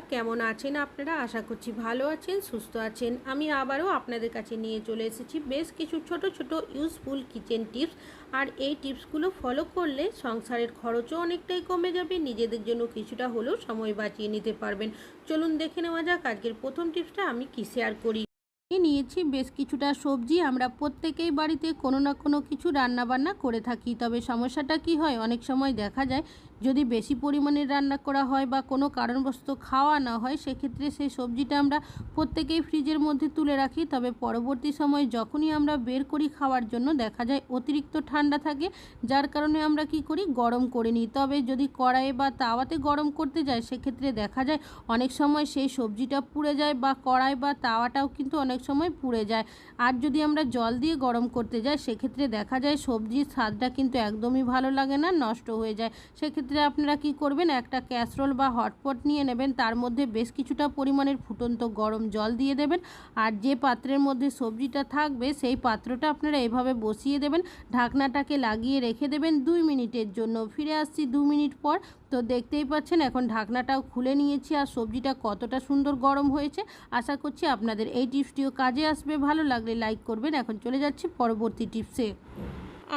কেমন আছেন আপনারা? আশা করছি ভালো আছেন, সুস্থ আছেন। আমি আবারও আপনাদের কাছে নিয়ে চলে এসেছি বেশ কিছু ছোট ছোট ইউজফুল কিচেন টিপস আর এই টিপসগুলো ফলো করলে সংসারের খরচও অনেকটাই কমে যাবে, নিজেদের জন্য কিছুটা হলেও সময় বাঁচিয়ে নিতে পারবেন। চলুন দেখে নেওয়া যাক আজকের প্রথম টিপসটা আমি কি শেয়ার করি। নিয়েছি বেশ কিছুটা সবজি। আমরা প্রত্যেকেই বাড়িতে কোনো না কোনো কিছু রান্না বান্না করে থাকি, তবে সমস্যাটা কি হয়? অনেক সময় দেখা যায় যদি বেশি পরিমাণে রান্না করা হয় বা কোনো কারণবশত খাওয়া না হয়, সেক্ষেত্রে সেই সবজিটা আমরা প্রত্যেকেই ফ্রিজের মধ্যে তুলে রাখি। তবে পরবর্তী সময় যখনই আমরা বের করি খাওয়ার জন্য, দেখা যায় অতিরিক্ত ঠান্ডা থাকে, যার কারণে আমরা কি করি? গরম করে নিই। তবে যদি কড়াইয়ে বা তাওয়াতে গরম করতে যায় সেক্ষেত্রে দেখা যায় অনেক সময় সেই সবজিটা পুড়ে যায় বা কড়াই বা তাওয়াটাও কিন্তু অনেক সময় পুড়ে যায়। আর যদি আমরা জল দিয়ে গরম করতে যাই, সেক্ষেত্রে দেখা যায় সবজির স্বাদটা কিন্তু একদমই ভালো লাগে না, নষ্ট হয়ে যায়। সেক্ষেত্রে আপনারা কি করবেন? একটা ক্যাসরোল বা হটপট নিয়ে নেবেন। তার মধ্যে বেশ কিছুটা পরিমাণের ফুটন্ত গরম জল দিয়ে দেবেন। আর যে পাত্রের মধ্যে সবজিটা থাকবে, সেই পাত্রটা আপনারা এভাবে বসিয়ে দেবেন। ঢাকনাটাকে লাগিয়ে রেখে দেবেন দুই মিনিটের জন্য। ফিরে আসছি দু মিনিট পর। তো দেখতেই পাচ্ছেন, এখন ঢাকনাটাও খুলে নিয়েছি আর সবজিটা কতটা সুন্দর গরম হয়েছে। আশা করছি আপনাদের এই টিপসটিও কাজে আসবে। ভালো লাগলে লাইক করবেন। এখন চলে যাচ্ছি পরবর্তী টিপসে।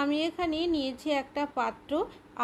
আমি এখানে নিয়েছি একটা পাত্র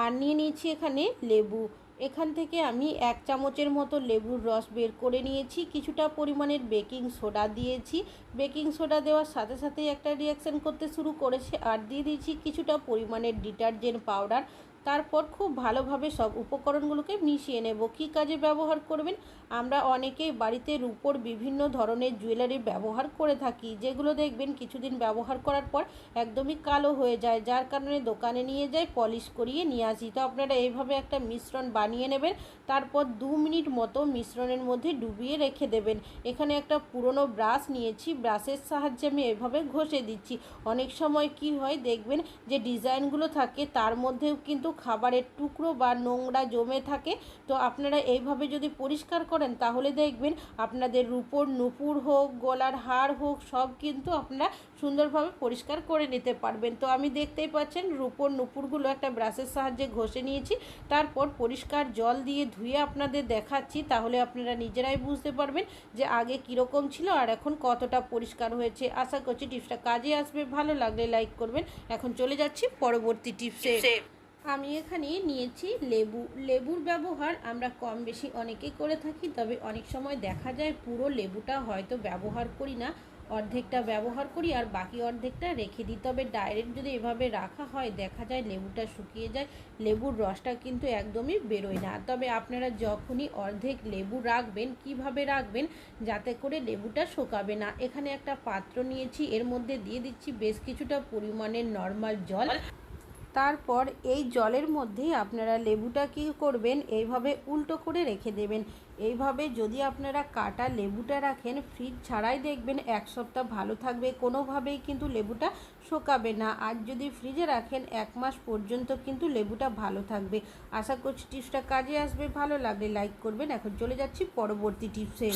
আর নিয়ে নিয়েছি এখানে লেবু। এখান থেকে আমি এক চামচের মতো লেবুর রস বের করে নিয়েছি, কিছুটা পরিমাণের বেকিং সোডা দিয়েছি। বেকিং সোডা দেওয়ার সাথে সাথেই একটা রিয়াকশান করতে শুরু করেছে আর দিয়ে দিয়েছি কিছুটা পরিমাণের ডিটারজেন্ট পাউডার তারপর খুব ভালোভাবে সব উপকরণগুলোকে মিশিয়ে নেব। কী কাজে ব্যবহার করবেন? আমরা অনেকেই বাড়িতে রূপোর বিভিন্ন ধরনের জুয়েলারি ব্যবহার করে থাকি, যেগুলো দেখবেন কিছুদিন ব্যবহার করার পর একদমই কালো হয়ে যায়, যার কারণে দোকানে নিয়ে যাই পলিশ করিয়ে নিয়ে আসি। তো আপনারা এইভাবে একটা মিশ্রণ বানিয়ে নেবেন, তারপর দু মিনিট মতো মিশ্রণের মধ্যে ডুবিয়ে রেখে দেবেন। এখানে একটা পুরনো ব্রাশ নিয়েছি, ব্রাশের সাহায্যে আমি এভাবে ঘষে দিচ্ছি। অনেক সময় কি হয়, দেখবেন যে ডিজাইনগুলো থাকে, তার মধ্যেও কিন্তু খাবারের টুকরো বা নোংরা জমে থাকে। তো আপনারা এইভাবে যদি পরিষ্কার করেন তাহলে দেখবেন আপনাদের রূপোর নুপুর হোক, গলার হার হোক, সব কিন্তু আপনারা সুন্দরভাবে পরিষ্কার করে নিতে পারবেন। তো আমি দেখতেই পাচ্ছেন রূপোর নুপুরগুলো একটা ব্রাশের সাহায্যে ঘষে নিয়েছি। তারপর পরিষ্কার জল দিয়ে ধুয়ে আপনাদের দেখাচ্ছি, তাহলে আপনারা নিজেরাই বুঝতে পারবেন যে আগে কীরকম ছিল আর এখন কতটা পরিষ্কার হয়েছে। আশা করছি টিপসটা কাজে আসবে। ভালো লাগলে লাইক করবেন। এখন চলে যাচ্ছি পরবর্তী টিপসে। আমি এখানে নিয়েছি লেবু। লেবুর ব্যবহার আমরা কম বেশি অনেকেই করে থাকি, তবে অনেক সময় দেখা যায় পুরো লেবুটা হয়তো ব্যবহার করি না, অর্ধেকটা ব্যবহার করি আর বাকি অর্ধেকটা রেখে দিই। তবে ডাইরেক্ট যদি এভাবে রাখা হয়, দেখা যায় লেবুটা শুকিয়ে যায়, লেবুর রসটা কিন্তু একদমই বেরোয় না। তবে আপনারা যখনই অর্ধেক লেবু রাখবেন, কীভাবে রাখবেন, যাতে করে লেবুটা শুকাবে না। এখানে একটা পাত্র নিয়েছি, এর মধ্যে দিয়ে দিচ্ছি বেশ কিছুটা পরিমাণের নর্মাল জল। তারপর এই জলের মধ্যে আপনারা লেবুটা কী করবেন, এইভাবে উল্টো করে রেখে দেবেন। এইভাবে যদি আপনারা কাটা লেবুটা রাখেন, ফ্রিজ ছাড়াই দেখবেন, এক সপ্তাহ ভালো থাকবে, কোনোভাবেই কিন্তু লেবুটা শোকাবে না। আর যদি ফ্রিজে রাখেন, এক মাস পর্যন্ত কিন্তু লেবুটা ভালো থাকবে। আশা করছি টিপসটা কাজে আসবে। ভালো লাগলে লাইক করবেন। এখন চলে যাচ্ছি পরবর্তী টিপসে।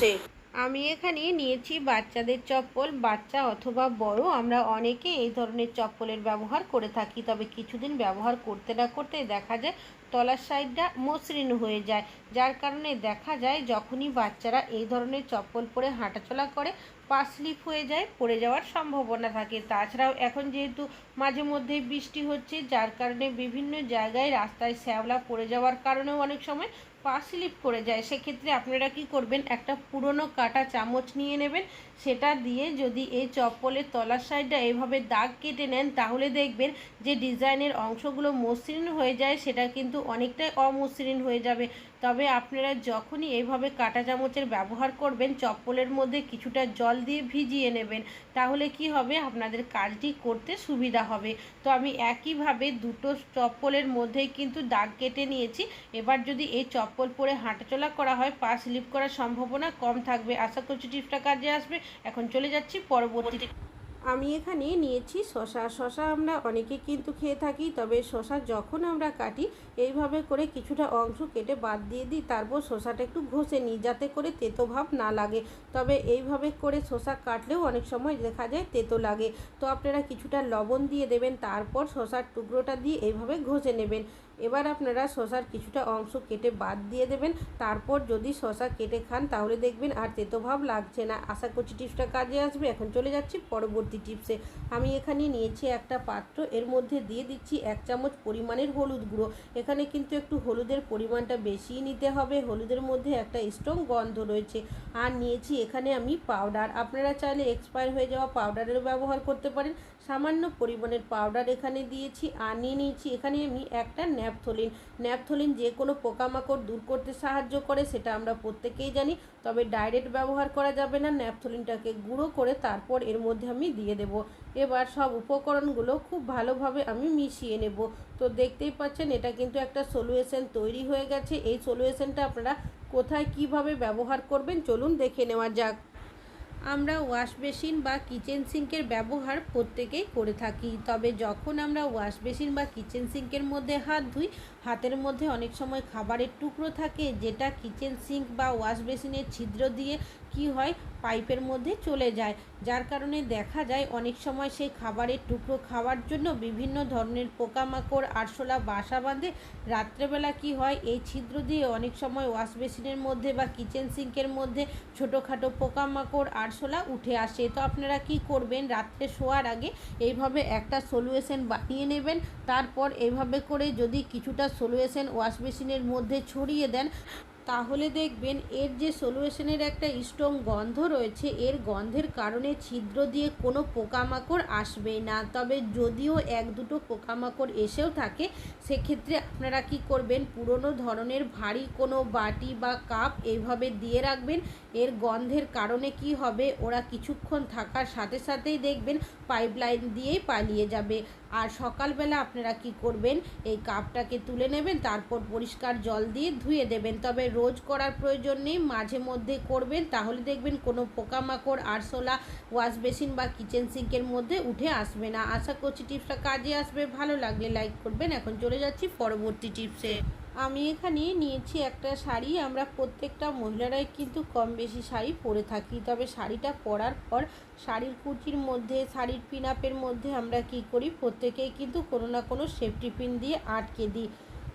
আমি এখানে নিয়েছি বাচ্চাদের চপ্পল, বাচ্চা অথবা বড়। আমরা অনেকে এই ধরনের চপ্পলের ব্যবহার করে থাকি, তবে কিছুদিন ব্যবহার করতে না করতে দেখা যায় তলার সাইডটা মসৃণ হয়ে যায়। যার কারণে দেখা যায় যখনই বাচ্চারা এই ধরনের চপ্পল পরে হাঁটাচলা করে, পা স্লিপ হয়ে যায়, পড়ে যাওয়ার সম্ভাবনা থাকে। তাছাড়াও এখন যেহেতু মাঝে মধ্যেই বৃষ্টি হচ্ছে, যার কারণে বিভিন্ন জায়গায় রাস্তায় শ্যাওলা পড়ে যাওয়ার কারণেও অনেক সময় পা স্লিপ করে যায়, সেক্ষেত্রে আপনারা কি করবেন? একটা পুরনো কাটা চামচ নিয়ে নেবেন, সেটা দিয়ে যদি এই চপ্পলের তলার সাইডটা এভাবে দাগ কেটে নেন, তাহলে দেখবেন যে ডিজাইনের অংশগুলো মসৃণ হয়ে যায়, সেটা কিন্তু অনেকটাই অমসৃণ হয়ে যাবে। তবে আপনারা যখনই এইভাবে কাটা চামচের ব্যবহার করবেন, চপ্পলের মধ্যে কিছুটা জল দিয়ে ভিজিয়ে নেবেন, তাহলে কি হবে? আপনাদের কাজটি করতে সুবিধা হবে। তো আমি একইভাবে দুটো চপ্পলের মধ্যেই কিন্তু দাগ কেটে নিয়েছি। এবার যদি এই চপ্পল পরে হাঁটাচলা করা হয়, পা স্লিপ করার সম্ভাবনা কম থাকবে। আশা করছি টিপসটা কাজে আসবে। এখন চলে যাচ্ছি পরবর্তী আমি এখানে নিয়েছি শশা শশা আমরা অনেকে কিন্তু খেয়ে থাকি, তবে শশা যখন আমরা কাটি, এইভাবে করে কিছুটা অংশ কেটে বাদ দিয়ে দিই, তারপর শশাটা একটু ঘষে নিই যাতে করে তেতো ভাব না লাগে। তবে এইভাবে করে শশা কাটলেও অনেক সময় দেখা যায় তেতো লাগে। তো আপনারা কিছুটা লবণ দিয়ে দেবেন, তারপর শশার টুকরোটা দিয়ে এইভাবে ঘষে নেবেন। এবার আপনারা শশার কিছুটা অংশ কেটে বাদ দিয়ে দেবেন। তারপর যদি শশা কেটে খান, তাহলে দেখবেন আর তেতো ভাব লাগছে না। আশা করছি টিপসটা কাজে আসবে। এখন চলে যাচ্ছি পরবর্তী টিপসে। আমি এখানে নিয়েছি একটা পাত্র। এর মধ্যে দিয়ে দিচ্ছি এক চামচ পরিমাণের হলুদ গুঁড়ো। এখানে কিন্তু একটু হলুদের পরিমাণটা বেশিই নিতে হবে। হলুদের মধ্যে একটা স্ট্রং গন্ধ রয়েছে। আর নিয়েছি এখানে আমি পাউডার আপনারা চাইলে এক্সপায়ার হয়ে যাওয়া পাউডারেরও ব্যবহার করতে পারেন। সামান্য পরিমাণের পাউডার এখানে দিয়েছি। আর নিয়ে নিয়েছি এখানে আমি একটা ন্যাপথলিন। ন্যাপথলিন যে কোনো পোকামাকড় দূর করতে সাহায্য করে, সেটা আমরা প্রত্যেকেই জানি। তবে ডাইরেক্ট ব্যবহার করা যাবে না। ন্যাপথলিনটাকে গুঁড়ো করে তারপর এর মধ্যে আমি দিয়ে দেব। এবার সব উপকরণগুলো খুব ভালোভাবে আমি মিশিয়ে নেব। তো দেখতেই পাচ্ছেন, এটা কিন্তু একটা সলিউশন তৈরি হয়ে গেছে। এই সলিউশনটা আপনারা কোথায় কীভাবে ব্যবহার করবেন, চলুন দেখে নেওয়া যাক। আমরা ওয়াশ বেসিন বা কিচেন সিঙ্কের ব্যবহার প্রত্যেকেই করে থাকি। তবে যখন আমরা ওয়াশ বেসিন বা কিচেন সিঙ্কের মধ্যে হাত ধুই হাতের মধ্যে অনেক সময় খাবারের টুকরো থাকে, যেটা কিচেন সিঙ্ক বা ওয়াশ বেসিনের ছিদ্র দিয়ে কি হয়, পাইপের মধ্যে চলে যায়। যার কারণে দেখা যায় অনেক সময় সেই খাবারের টুকরো খাওয়ার জন্য বিভিন্ন ধরনের পোকামাকড়, আরশোলা, বাসা বাঁধে। রাত্রেবেলা কি হয়, এই ছিদ্র দিয়ে অনেক সময় ওয়াশ বেসিনের মধ্যে বা কিচেন সিঙ্কের মধ্যে ছোটোখাটো পোকামাকড়, আরশোলা উঠে আসে। তো আপনারা কি করবেন, রাত্রে শোয়ার আগে এইভাবে একটা সলিউশন বানিয়ে নেবেন, তারপর এইভাবে করে যদি কিছুটা সলিউশন ওয়াশ বেসিনের মধ্যে ছড়িয়ে দেন, তাহলে দেখবেন এর যে সলিউশনের একটা স্ট্রং গন্ধ রয়েছে, এর গন্ধের কারণে ছিদ্র দিয়ে কোনো পোকামাকড় আসবেই না। তবে যদিও এক দুটো পোকামাকড় এসেও থাকে, সেক্ষেত্রে আপনারা কি করবেন, পুরনো ধরনের ভারী কোনো বাটি বা কাপ এইভাবে দিয়ে রাখবেন, এর গন্ধের কারণে কি হবে, ওরা কিছুক্ষণ থাকার সাথে সাথেই দেখবেন পাইপলাইন দিয়েই পালিয়ে যাবে। আর সকালবেলা আপনারা কি করবেন, এই কাপটাকে তুলে নেবেন, তারপর পরিষ্কার জল দিয়ে ধুয়ে দেবেন। তবে রোজ করার প্রয়োজন নেই, মাঝে মধ্যে করবেন, তাহলে দেখবেন কোনো পোকামাকড়, আরশোলা, ওয়াশ বেসিন বা কিচেন সিঙ্কের মধ্যে উঠে আসবে না। আশা করছি টিপসটা কাজে আসবে। ভালো লাগলে লাইক করবেন। এখন চলে যাচ্ছি পরবর্তী টিপসে। আমি এখানে নিয়েছি একটা শাড়ি। আমরা প্রত্যেকটা মহিলারাই কিন্তু কম বেশি শাড়ি পরে থাকি। তবে শাড়িটা পরার পর শাড়ির কুচির মধ্যে, শাড়ির পিন আপের মধ্যে আমরা কি করি? প্রত্যেকেই কিন্তু কোনো না কোনো সেফটি পিন দিয়ে আটকে দিই।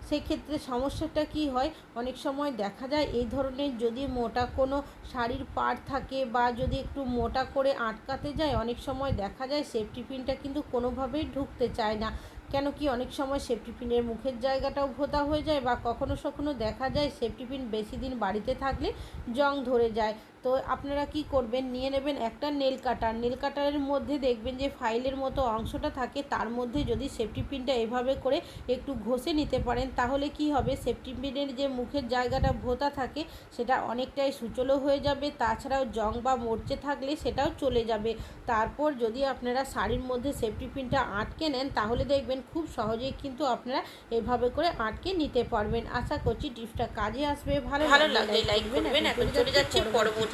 সেক্ষেত্রে সমস্যাটা কি হয়? অনেক সময় দেখা যায় এই ধরনের যদি মোটা কোনো শাড়ির পাড় থাকে বা যদি একটু মোটা করে আটকাতে যায়, অনেক সময় দেখা যায় সেফটি পিনটা কিন্তু কোনোভাবেই ঢুকতে চায় না। কেন কি অনেক সময় সেফটি পিনের মুখের জায়গাটাও ভোতা হয়ে যায় বা কখনো সখনো দেখা যায় সেফটি পিন বেশি দিন বাড়িতে থাকলে জং ধরে যায়। তো আপনারা কি করবেন? নিয়ে নেবেন একটা নেল কাটার নেল কাটারের মধ্যে দেখবেন যে ফাইলের মতো অংশটা থাকে তার মধ্যে যদি সেফটি পিনটা এভাবে করে একটু ঘষে নিতে পারেন তাহলে কি হবে? সেফটি পিনের যে মুখের জায়গাটা ভোতা থাকে সেটা অনেকটাই সুচলো হয়ে যাবে। তাছাড়াও জং বা মরচে থাকলে সেটাও চলে যাবে। তারপর যদি আপনারা শাড়ির মধ্যে সেফটি পিনটা আটকে নেন তাহলে দেখবেন খুব সহজেই কিন্তু আপনারা এভাবে করে আটকে নিতে পারবেন। আশা করছি টিপসটা কাজে আসবে। ভালো ভালো লাগলে লাগলে লাইক করবেন। এখন চলে যাচ্ছি পরবর্তী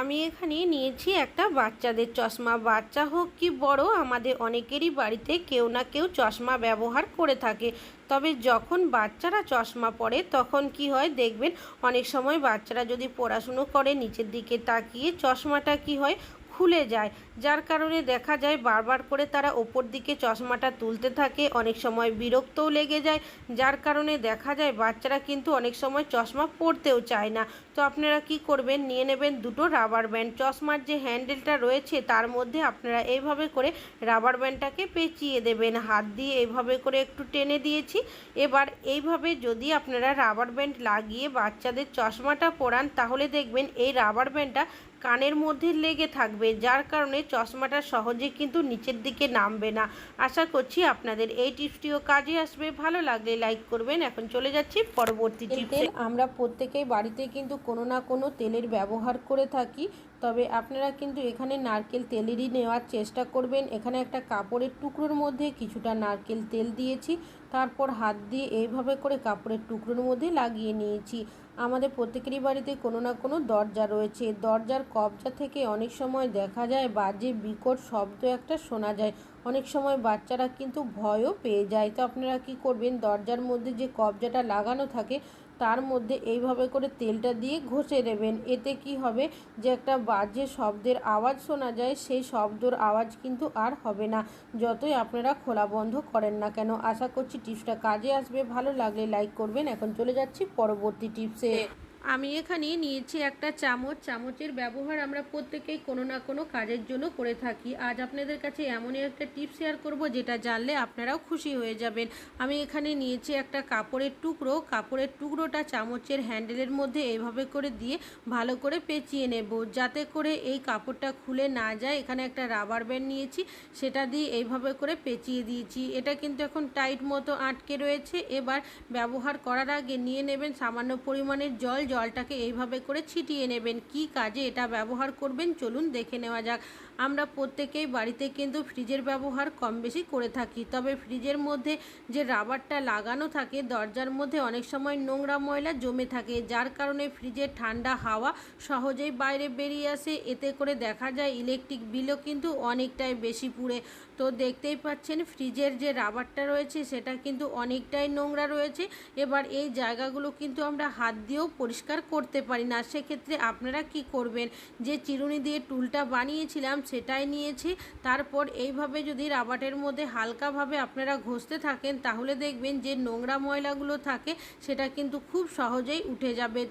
আমি এখানে নিয়েছি একটা বাচ্চাদের চশমা। বাচ্চা হোক কি বড়, আমাদের অনেকেরই বাড়িতে কেউ না কেউ চশমা ব্যবহার করে থাকে। তবে যখন বাচ্চারা চশমা পড়ে তখন কি হয় দেখবেন, অনেক সময় বাচ্চারা যদি পড়াশুনো করে, নিচের দিকে তাকিয়ে চশমাটা কি হয় খুলে যায়, যার কারণে দেখা যায় বারবার করে তারা ওপর দিকে চশমাটা তুলতে থাকে, অনেক সময় বিরক্তও লেগে যায়, যার কারণে দেখা যায় বাচ্চারা কিন্তু অনেক সময় চশমা পরতেও চায় না। তো আপনারা কি করবেন? নিয়ে নেবেন দুটো রাবার ব্যান্ড চশমার যে হ্যান্ডেলটা রয়েছে, তার মধ্যে আপনারা এইভাবে করে রাবার ব্যান্ডটাকে পেঁচিয়ে দেবেন। হাত দিয়ে এইভাবে করে একটু টেনে দিয়েছি। এবার এইভাবে যদি আপনারা রাবার ব্যান্ড লাগিয়ে বাচ্চাদের চশমাটা পরান, তাহলে দেখবেন এই রাবার ব্যান্ডটা কানের মধ্যে লেগে থাকবে যার কারণে চশমাটা সহজে কিন্তু নিচের দিকে নামবে না। আশা করছি আপনাদের এই টিপসটিও কাজে আসবে। ভালো লাগলে লাইক করবেন। এখন চলে যাচ্ছি পরবর্তী টিপসে। আমরা প্রত্যেকেই বাড়িতে কিন্তু কোনো না কোনো তেলের ব্যবহার করে থাকি। তবে আপনারা কিন্তু এখানে নারকেল তেলেরই নেওয়ার চেষ্টা করবেন। এখানে একটা কাপড়ের টুকরোর মধ্যে কিছুটা নারকেল তেল দিয়েছি। তারপর হাত দিয়ে এইভাবে করে কাপড়ের টুকরোর মধ্যে লাগিয়ে নিয়েছি। আমাদের প্রত্যেকেরই বাড়িতে কোনো না কোনো দরজা রয়েছে। দরজার কবজা থেকে অনেক সময় দেখা যায়, বাজে, বিকট শব্দ একটা শোনা যায়। অনেক সময় বাচ্চারা কিন্তু ভয়ও পেয়ে যায়। তো আপনারা কি করবেন? দরজার মধ্যে যে কবজাটা লাগানো থাকে তার মধ্যে এইভাবে করে তেলটা দিয়ে ঘষে দেবেন এতে কি হবে যে একটা বাজে শব্দের আওয়াজ শোনা যায়, সেই শব্দর আওয়াজ কিন্তু আর হবে না। যতই আপনারা খোলা বন্ধ করেন না কেন, আশা করছি টিপসটা কাজে আসবে। ভালো লাগলে লাইক করবেন। এখন চলে যাচ্ছি পরবর্তী টিপসে। আমি এখানে নিয়েছি একটা চামচ। চামচের ব্যবহার আমরা প্রত্যেকেই কোনো না কোনো কাজের জন্য করে থাকি। আজ আপনাদের কাছে এমনই একটা টিপস শেয়ার করব, যেটা জানলে আপনারাও খুশি হয়ে যাবেন। আমি এখানে নিয়েছি একটা কাপড়ের টুকরো। কাপড়ের টুকরোটা চামচের হ্যান্ডেলের মধ্যে এইভাবে করে দিয়ে ভালো করে পেঁচিয়ে নেব। যাতে করে এই কাপড়টা খুলে না যায়। এখানে একটা রাবার ব্যান্ড নিয়েছি। সেটা দিয়ে এইভাবে করে পেঁচিয়ে দিয়েছি। এটা কিন্তু এখন টাইট মতো আটকে রয়েছে। এবার ব্যবহার করার আগে নিয়ে নেবেন সামান্য পরিমাণের জল জলটাকে এইভাবে করে ছিটিয়ে নেবেন। কি কাজে এটা ব্যবহার করবেন? চলুন দেখে নেওয়া যাক। আমরা প্রত্যেকেই বাড়িতে কিন্তু ফ্রিজের ব্যবহার কম বেশি করে থাকি। তবে ফ্রিজের মধ্যে যে রাবারটা লাগানো থাকে, দরজার মধ্যে অনেক সময় নোংরা ময়লা জমে থাকে, যার কারণে ফ্রিজের ঠান্ডা হাওয়া সহজেই বাইরে বেরিয়ে আসে। এতে করে দেখা যায় ইলেকট্রিক বিলও কিন্তু অনেকটাই বেশি পুড়ে। তো দেখতেই পাচ্ছেন, ফ্রিজের যে রাবারটা রয়েছে, সেটা কিন্তু অনেকটাই নোংরা রয়েছে। এবার এই জায়গাগুলো কিন্তু আমরা হাত দিয়েও পরিষ্কার করতে পারি না। সেক্ষেত্রে আপনারা কি করবেন? যে চিরুনি দিয়ে টুলটা বানিয়েছিলাম সেটাই নিয়েছি। তারপর এইভাবে যদি রাবারের মধ্যে হালকাভাবে আপনারা ঘষতে থাকেন, তাহলে দেখবেন যে নোংরা ময়লাগুলো থাকে, সেটা কিন্তু খুব সহজেই উঠে যাবে।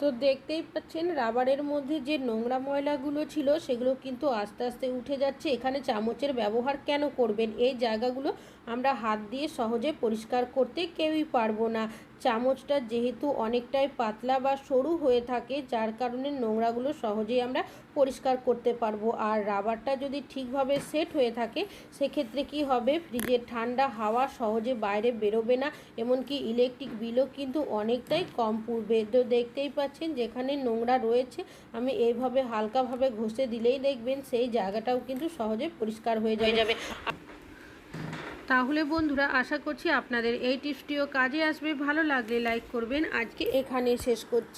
তো দেখতেই পাচ্ছেন, রাবারের মধ্যে যে নোংরা ময়লাগুলো ছিল, সেগুলো কিন্তু আস্তে আস্তে উঠে যাচ্ছে। এখানে চামচের ব্যবহার কেন করবেন? এই জায়গাগুলো আমরা হাত দিয়ে সহজে পরিষ্কার করতে কেউই পারব না। চামচটা যেহেতু অনেকটাই পাতলা বা সরু হয়ে থাকে, যার কারণে নোংরাগুলো সহজেই আমরা পরিষ্কার করতে পারব। আর রাবারটা যদি ঠিকভাবে সেট হয়ে থাকে, সেক্ষেত্রে কি হবে? ফ্রিজের ঠান্ডা হাওয়া সহজে বাইরে বেরোবে না, এমনকি ইলেকট্রিক বিলও কিন্তু অনেকটাই কম পড়বে। তো দেখতেই পাচ্ছেন, যেখানে নোংরা রয়েছে, আমি এইভাবে হালকাভাবে ঘষে দিলেই দেখবেন সেই জায়গাটাও কিন্তু সহজে পরিষ্কার হয়ে যাবে। তাহলে বন্ধুরা, আশা করছি আপনাদের এই টিপসটিও কাজে আসবে। ভালো লাগলে লাইক করবেন। আজকে এখানে শেষ করছি।